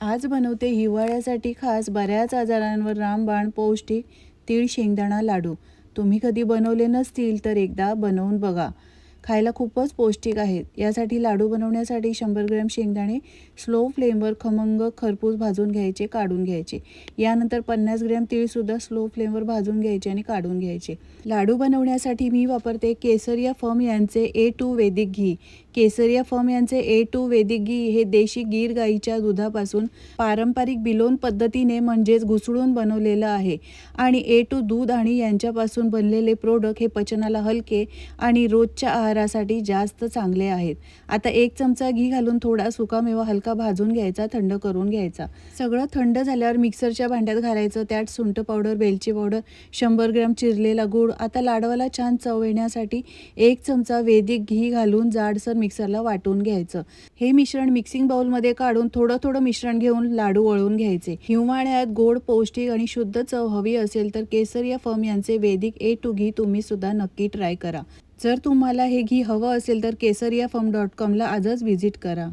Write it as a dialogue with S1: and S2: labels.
S1: आज बनवते हिवाळ्यासाठी खास बऱ्याच आजारांवर रामबाण पौष्टिक तीळ शेंगदाणा लाडू. तुम्ही कधी बनवले नसतील तर एकदा बनवून बघा. खायला खूपच पौष्टिक आहेत. यासाठी लाडू बनवण्यासाठी शंभर ग्रॅम शेंगदाणे स्लो फ्लेमवर खमंग खरपूस भाजून घ्यायचे काढून घ्यायचे. यानंतर पन्नास ग्रॅम तीळसुद्धा स्लो फ्लेमवर भाजून घ्यायचे आणि काढून घ्यायचे. लाडू बनवण्यासाठी मी वापरते केसरिया फर्म यांचे ए टू वैदिक घी. केसरिया फर्म यांचे ए टू वेदिक घी हे देशी गीर गाईच्या दुधापासून पारंपरिक बिलोन पद्धतीने म्हणजेच घुसळून बनवलेलं आहे. आणि ए टू दूध आणि यांच्यापासून बनलेले प्रोडक्ट हे पचनाला हलके आणि रोजच्या आहारासाठी जास्त चांगले आहेत. आता एक चमचा घी घालून थोडा सुकामेवा हलका भाजून घ्यायचा थंड करून घ्यायचा. सगळं थंड झाल्यावर मिक्सरच्या भांड्यात घालायचं. त्यात सुंठ पावडर वेलची पावडर शंभर ग्रॅम चिरलेला गूळ. आता लाडवाला छान चव येण्यासाठी एक चमचा वेदिक घी घालून जाडसर मिक्सरला वाटून घ्यायचं. हे मिश्रण मिक्सिंग बाउलमध्ये काढून थोडं थोडं मिश्रण घेऊन लाडू वळून घ्यायचे. हिवाळ्यात गोड पौष्टिक आणि शुद्ध चव हवी असेल तर केसरिया फर्म यांचे वेदिक ए टू घी तुम्ही सुद्धा नक्की ट्राय करा. जर तुम्हाला हे घी हवं असेल तर केसरिया फर्म डॉट कॉमला आजच व्हिजिट करा.